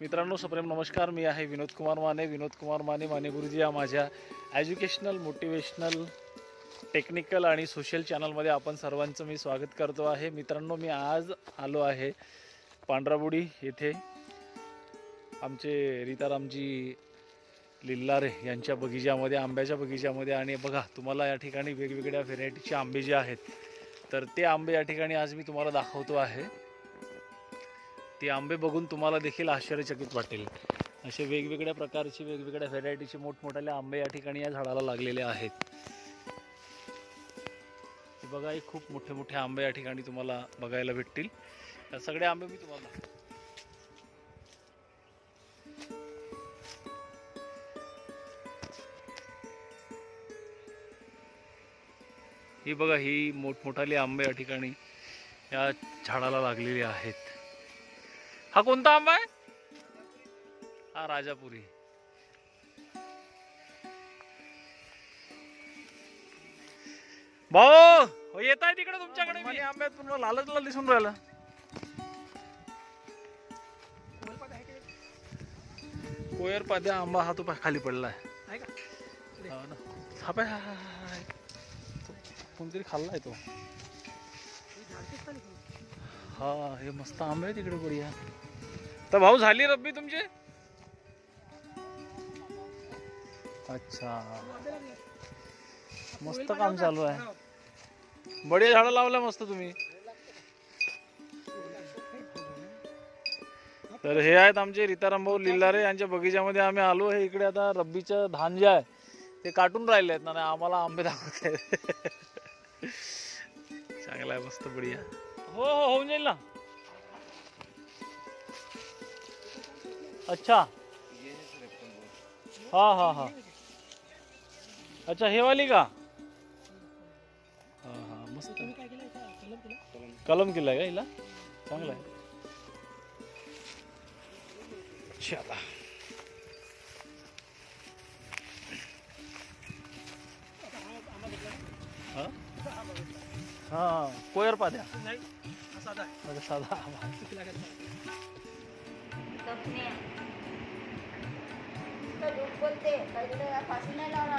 मित्रांनो सप्रेम नमस्कार. मी आहे विनोद कुमार माने. विनोद कुमार माने माने गुरुजी या माझ्या एज्युकेशनल मोटिवेशनल टेक्निकल आणि सोशल चॅनलमध्ये आपण सर्वांचं मी स्वागत करतो आहे. मित्रांनो मी आज आलो आहे पांढराबुडी येथे. आमचे रीतारामजी लिल्लारे यांच्या बगीच्यामध्ये आंब्याच्या बगीच्यामध्ये. आणि बघा तुम्हाला या ठिकाणी वेगवेगळ्या व्हेरायटीचे आंबे जे आहेत तर ते आंबे या ठिकाणी आज मी तुम्हाला दाखवतो आहे. ते आंबे बघून तुम्हाला देखील आश्चर्यचकित वाटेल. असे वेगवेगळ्या प्रकारचे वेगवेगळ्या व्हेरायटीचे मोठमोठाले आंबे या ठिकाणी या झाडाला लागलेले आहेत. बघा हे खूप मोठे मोठे आंबे या ठिकाणी तुम्हाला बघायला भेटतील. या सगळे आंबे मी तुम्हाला ही बघा ही मोठमोठाली आंबे या ठिकाणी या झाडाला लागलेली आहेत. हा कोणता आंबा आहे? हा राजापुरी. भाऊ हो येत आहे तिकडे तुमच्याकडे मी. आंब्यात तुम्हाला लालच लाल दिसून राहिला. कोयर पाद्या आंबा हा तो खाली पडलाय. हो. हा हा, हा, हा, हा. कोणतरी खाल्लाय तो. हा हे मस्त आंबे आहे तिकडे बढिया तर भाऊ झाली रब्बी तुमची? अच्छा. मस्त काम चालू आहे. बढिया झाडं लावल्या मस्त तुम्ही. तर हे आहेत आमचे रिताराम भाऊ लिल्लारे यांच्या बगीच्यामध्ये आम्ही आलो. आहे इकडे आता रब्बीचं धान जे आहे ते काटून राहिले आहेत. ना नाही आम्हाला आंबे दाखवत आहेत. चांगला आहे मस्त बढिया हो हो होऊन जाईल ना. अच्छा. हा हा हा. अच्छा हे वाली का? हा हा, मस्त कलम केलाय का हिला? चांगला आहे. चला हा. कोयर पाद्या अच्छा साधा तर दूध बोलते. फाशी नाही लावणार.